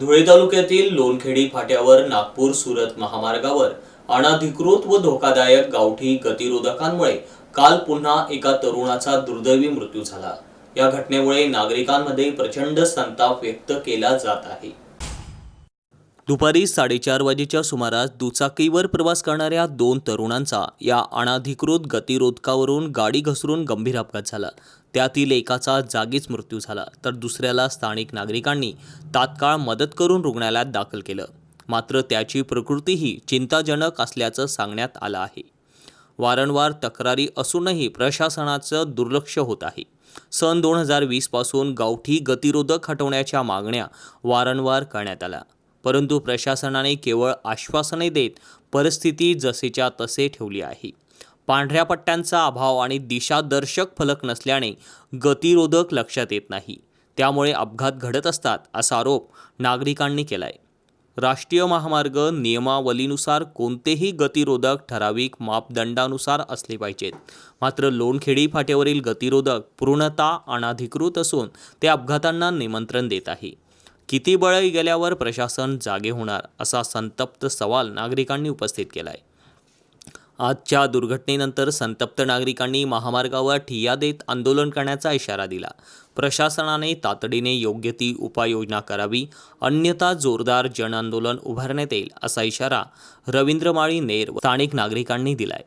धुळे तालुक्यातील लोणखेडी फाट्यावर नागपूर सुरत महामार्गावर अनधिकृत व धोकादायक गावठी गतिरोधकांमुळे काल पुन्हा एका तरुणाचा दुर्दैवी मृत्यू झाला. या घटनेमुळे नागरिकांमध्ये प्रचंड संताप व्यक्त केला जात आहे. दुपारी साडेचार वाजेच्या सुमारास दुचाकीवर प्रवास करणाऱ्या दोन तरुणांचा या अनाधिकृत गतिरोधकावरून गाडी घसरून गंभीर अपघात झाला. त्यातील एकाचा जागीच मृत्यू झाला तर दुसऱ्याला स्थानिक नागरिकांनी तात्काळ मदत करून रुग्णालयात दाखल केलं. मात्र त्याची प्रकृतीही चिंताजनक असल्याचं सांगण्यात आलं आहे. वारंवार तक्रारी असूनही प्रशासनाचं दुर्लक्ष होत आहे. सन दोन हजार वीसपासून गावठी गतिरोधक हटवण्याच्या मागण्या वारंवार करण्यात आल्या. परंतु प्रशासनाने केवळ आश्वासने देत परिस्थिती जसेच्या तसे ठेवली आहे. पांढऱ्या पट्ट्यांचा अभाव आणि दिशादर्शक फलक नसल्याने गतिरोधक लक्षात येत नाही. त्यामुळे अपघात घडत असतात असा आरोप नागरिकांनी केला आहे राष्ट्रीय महामार्ग नियमावलीनुसार कोणतेही गतिरोधक ठराविक मापदंडानुसार असले पाहिजेत. मात्र लोणखेडी फाट्यावरील गतिरोधक पूर्णतः अनाधिकृत असून ते अपघातांना निमंत्रण देत आहे. किती बळी गेल्यावर प्रशासन जागे होणार असा संतप्त सवाल नागरिकांनी उपस्थित केला आहे आजच्या दुर्घटनेनंतर संतप्त नागरिकांनी महामार्गावर ठिय्या देत आंदोलन करण्याचा इशारा दिला. प्रशासनाने तातडीने योग्य ती उपाययोजना करावी अन्यथा जोरदार जनआंदोलन उभारण्यात येईल असा इशारा रवींद्र माळी नेर स्थानिक नागरिकांनी दिलाय.